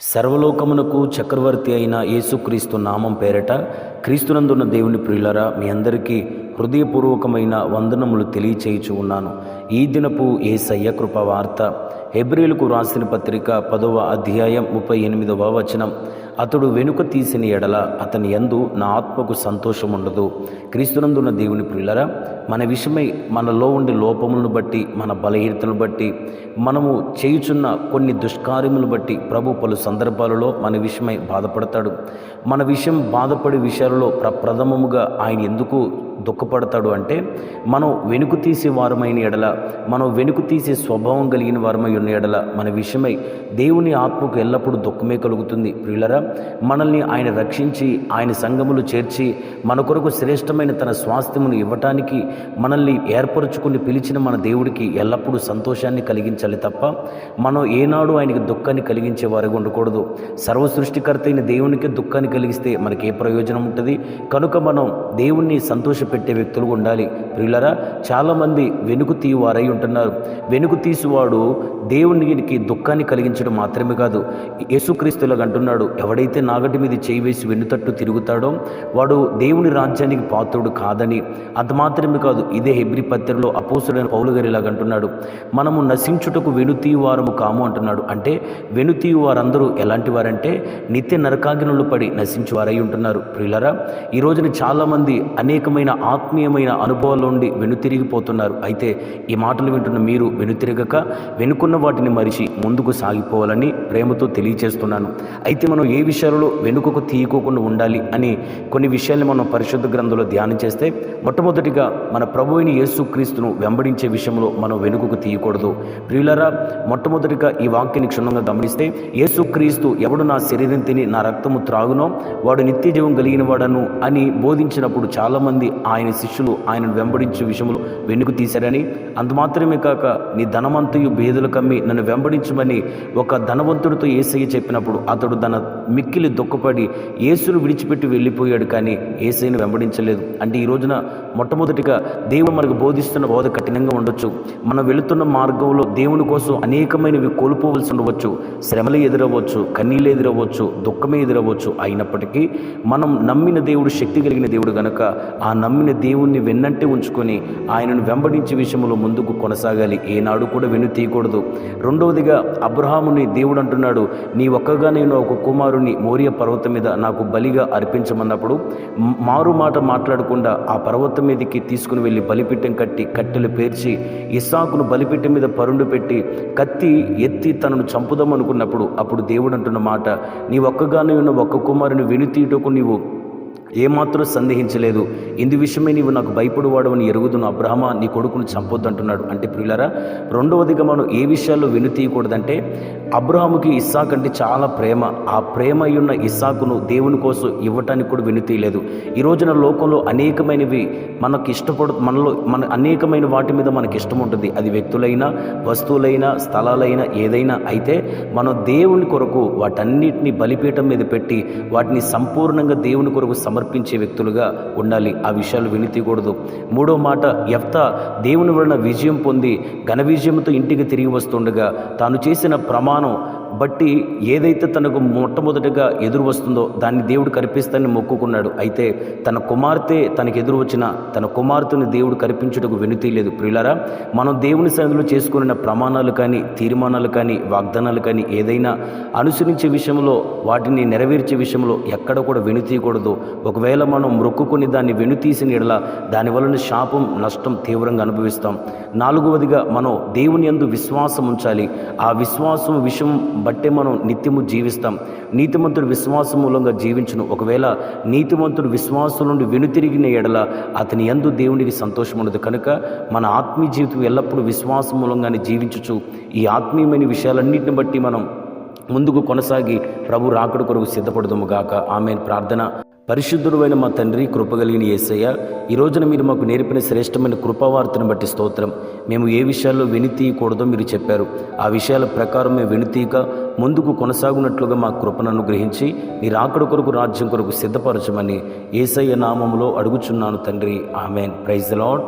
సర్వలోకమునకు చక్రవర్తి అయిన యేసుక్రీస్తు నామం పేరట. క్రీస్తునందున్న దేవుని ప్రియులరా మీ అందరికీ హృదయపూర్వకమైన వందనములు తెలియచేయుచు ఉన్నాను. ఈ దినపు ఏసయ్య కృప వార్త హెబ్రిలకు రాసిన పత్రిక పదవ అధ్యాయం ముప్పై ఎనిమిదవ వచనం. అతడు వెనుక తీసిన ఎడల అతని యందు నా ఆత్మకు సంతోషం ఉండదు క్రీస్తునందున్న దేవుని ప్రియులరా మన విషయమై మనలో ఉండే లోపములను బట్టి మన బలహీనతను బట్టి మనము చేయుచున్న కొన్ని దుష్కార్యములు బట్టి ప్రభు పలు సందర్భాలలో మన విషయమై బాధపడతాడు. మన విషయం బాధపడే విషయాలలో ప్రప్రథమముగా ఆయన ఎందుకు దుఃఖపడతాడు అంటే మనం వెనుకు తీసే వారమైన ఎడల మనం వెనుకు తీసే స్వభావం కలిగిన వారమై ఉన్న ఎడల మన విషయమై దేవుని ఆత్మకు ఎల్లప్పుడూ దుఃఖమే కలుగుతుంది. ప్రియులరా మనల్ని ఆయన రక్షించి ఆయన సంఘములు చేర్చి మన కొరకు శ్రేష్టమైన తన స్వాస్థ్యమును ఇవ్వటానికి మనల్ని ఏర్పరచుకుని పిలిచిన మన దేవుడికి ఎల్లప్పుడూ సంతోషాన్ని కలిగించాలి తప్ప మనం ఏనాడు ఆయనకి దుఃఖాన్ని కలిగించే వారిగా ఉండకూడదు. సర్వ సృష్టికర్త అయిన దేవునికి దుఃఖాన్ని కలిగిస్తే మనకి ఏ ప్రయోజనం ఉంటుంది. కనుక మనం దేవుణ్ణి పెట్టే వ్యక్తులు ఉండాలి. ప్రియులరా చాలామంది వెనుకు తీవారై ఉంటున్నారు. వెనుకు తీసివాడు దేవునికి దుఃఖాన్ని కలిగించడం మాత్రమే కాదు. యేసుక్రీస్తులకు అంటున్నాడు ఎవడైతే నాగటి మీద చేయి వేసి వెన్నుతట్టు తిరుగుతాడో వాడు దేవుని రాజ్యానికి పాత్రుడు కాదని. అది మాత్రమే కాదు ఇదే హెబ్రి పత్రికలో అపోసుడైన పౌలు గారు అంటున్నాడు మనము నశించుటకు వెనుతీయు వారము కాము అంటున్నాడు. అంటే వెనుతీయు వారందరూ ఎలాంటి వారంటే నిత్య నరకాగ్నులు పడి నశించు వారై ఉంటున్నారు. ప్రియులరా ఈ రోజున చాలామంది అనేకమైన ఆత్మీయమైన అనుభవాల నుండి వెనుతిరిగిపోతున్నారు. అయితే ఈ మాటలు వింటున్న మీరు వెనుతిరగక వెనుకున్న వాటిని మరిచి ముందుకు సాగిపోవాలని ప్రేమతో తెలియచేస్తున్నాను. అయితే మనం ఏ విషయాలలో వెనుకకు తీయకోకుండా ఉండాలి అని కొన్ని విషయాల్ని మనం పరిశుద్ధ గ్రంథంలో ధ్యానం చేస్తే మొట్టమొదటిగా మన ప్రభు అయిన యేసుక్రీస్తును వెంబడించే విషయంలో మనం వెనుకకు తీయకూడదు. ప్రియులరా మొట్టమొదటిగా ఈ వాక్యాన్ని క్షుణ్ణంగా గమనిస్తే యేసుక్రీస్తు ఎవడు నా శరీరం తిని నా రక్తము త్రాగునో వాడు నిత్య జీవం కలిగిన వాడను అని బోధించినప్పుడు చాలామంది ఆయన శిష్యులు ఆయనను వెంబడించే విషయంలో వెనుక తీశారని. అంత మాత్రమే కాక నీ ధనమంతయు భేదులు కమ్మి నన్ను వెంబడించమని ఒక ధనవంతుడితో ఏసయ్య చెప్పినప్పుడు అతడు తన మిక్కిలి దుఃఖపడి యేసును విడిచిపెట్టి వెళ్ళిపోయాడు కానీ ఏసైను వెంబడించలేదు. అంటే ఈ రోజున మొట్టమొదటిగా దేవుడు మనకు బోధిస్తున్న బోధ కఠినంగా ఉండొచ్చు. మనం వెళుతున్న మార్గంలో దేవుని కోసం అనేకమైనవి కోల్పోవలసి ఉండవచ్చు. శ్రమలు ఎదురవ్వచ్చు కన్నీళ్ళు ఎదురవ్వచ్చు దుఃఖమే ఎదురవ్వచ్చు. అయినప్పటికీ మనం నమ్మిన దేవుడు శక్తి కలిగిన దేవుడు గనక ఆ నమ్మిన దేవుణ్ణి వెన్నంటే ఉంచుకొని ఆయనను వెంబడించే విషయంలో ముందుకు కొనసాగాలి. ఏనాడు కూడా వెను తీయకూడదు. రెండవదిగా అబ్రహాముని దేవుడు అంటున్నాడు నీ ఒక్కగా నేను ఒక కుమారుని మోరియ పర్వతం మీద నాకు బలిగా అర్పించమన్నప్పుడు మారు మాట మాట్లాడకుండా ఆ పర్వతం మీదకి తీసుకుని వెళ్ళి బలిపీఠం కట్టి కట్టెలు పేర్చి ఇస్సాకును బలిపీఠం మీద పరుండు పెట్టి కత్తి ఎత్తి తనను చంపుదాం అనుకున్నప్పుడు అప్పుడు దేవుడు అంటున్న మాట నీ ఒక్కగానే ఉన్న ఒక్క కుమారుని వెనుతీయటకు నీవు ఏమాత్రం సందేహించలేదు. ఇందు విషయమే నీవు నాకు భయపడువాడవని ఎరుగుదును. అబ్రహమ నీ కొడుకును చంపొద్దు అంటున్నాడు అంటే ప్రియులరా రెండవదిగా మనం ఏ విషయాల్లో వెనుతీయకూడదంటే అబ్రహాముకి ఇస్సాక్ అంటే చాలా ప్రేమ. ఆ ప్రేమ అయి ఉన్న ఇస్సాకును దేవుని కోసం ఇవ్వటానికి కూడా వెనుతీయలేదు ఈ రోజున లోకంలో అనేకమైనవి మనకి ఇష్టపడు మనలో మన అనేకమైన వాటి మీద మనకి ఇష్టం ఉంటుంది. అది వ్యక్తులైనా వస్తువులైనా స్థలాలైనా ఏదైనా అయితే మనం దేవుని కొరకు వాటన్నిటిని బలిపీఠం మీద పెట్టి వాటిని సంపూర్ణంగా దేవుని కొరకు సమర్పించే వ్యక్తులుగా ఉండాలి. ఆ విషయాలు వినితీయకూడదు మూడో మాట ఎఫ్త దేవుని వలన విజయం పొంది ఘన విజయంతో ఇంటికి తిరిగి వస్తుండగా తాను చేసిన ప్రమాణ বানানো బట్టి ఏదైతే తనకు మొట్టమొదటిగా ఎదురు వస్తుందో దాన్ని దేవుడు కల్పిస్తానని మొక్కుకున్నాడు. అయితే తన కుమార్తె తనకు ఎదురు వచ్చిన తన కుమార్తెను దేవుడు కల్పించుటకు వెనుతీయలేదు. ప్రియులారా మనం దేవుని సన్నిధిలో చేసుకున్న ప్రమాణాలు కానీ తీర్మానాలు కానీ వాగ్దానాలు కానీ ఏదైనా అనుసరించే విషయంలో వాటిని నెరవేర్చే విషయంలో ఎక్కడ కూడా వెనుతీయకూడదు. ఒకవేళ మనం మొక్కుకుని దాన్ని వెనుతీసిన ఎడల దాని వలన శాపం నష్టం తీవ్రంగా అనుభవిస్తాం. నాలుగవదిగా మనం దేవుని యందు విశ్వాసం ఉంచాలి. ఆ విశ్వాసం విషయం బట్టే మనం నిత్యము జీవిస్తాం. నీతిమంతుడు విశ్వాసం మూలంగా జీవించును. ఒకవేళ నీతిమంతుడు విశ్వాసం నుండి వెనుతిరిగిన ఎడల అతని ఎందు దేవునికి సంతోషం ఉండదు. కనుక మన ఆత్మీయ జీవితం ఎల్లప్పుడూ విశ్వాసం మూలంగానే జీవించుచు. ఈ ఆత్మీయమైన విషయాలన్నింటిని బట్టి మనం ముందుకు కొనసాగి ప్రభు రాకడ కొరకు సిద్ధపడదుము గాక. ఆమె ప్రార్థన. పరిశుద్ధుడైన మా తండ్రి కృపగలిగిన యేసయ్య ఈ రోజున మీరు మాకు నేర్పిన శ్రేష్టమైన కృపావార్తను బట్టి స్తోత్రం. మేము ఏ విషయాల్లో వెనుతీయకూడదో మీరు చెప్పారు. ఆ విషయాల ప్రకారం మేము వెనుతీయక ముందుకు కొనసాగునట్లుగా మా కృపను అనుగ్రహించి మీ రాకడ కొరకు రాజ్యం కొరకు సిద్ధపరచమని ఏసయ్య నామంలో అడుగుచున్నాను తండ్రి. ఆమెన్. Praise lord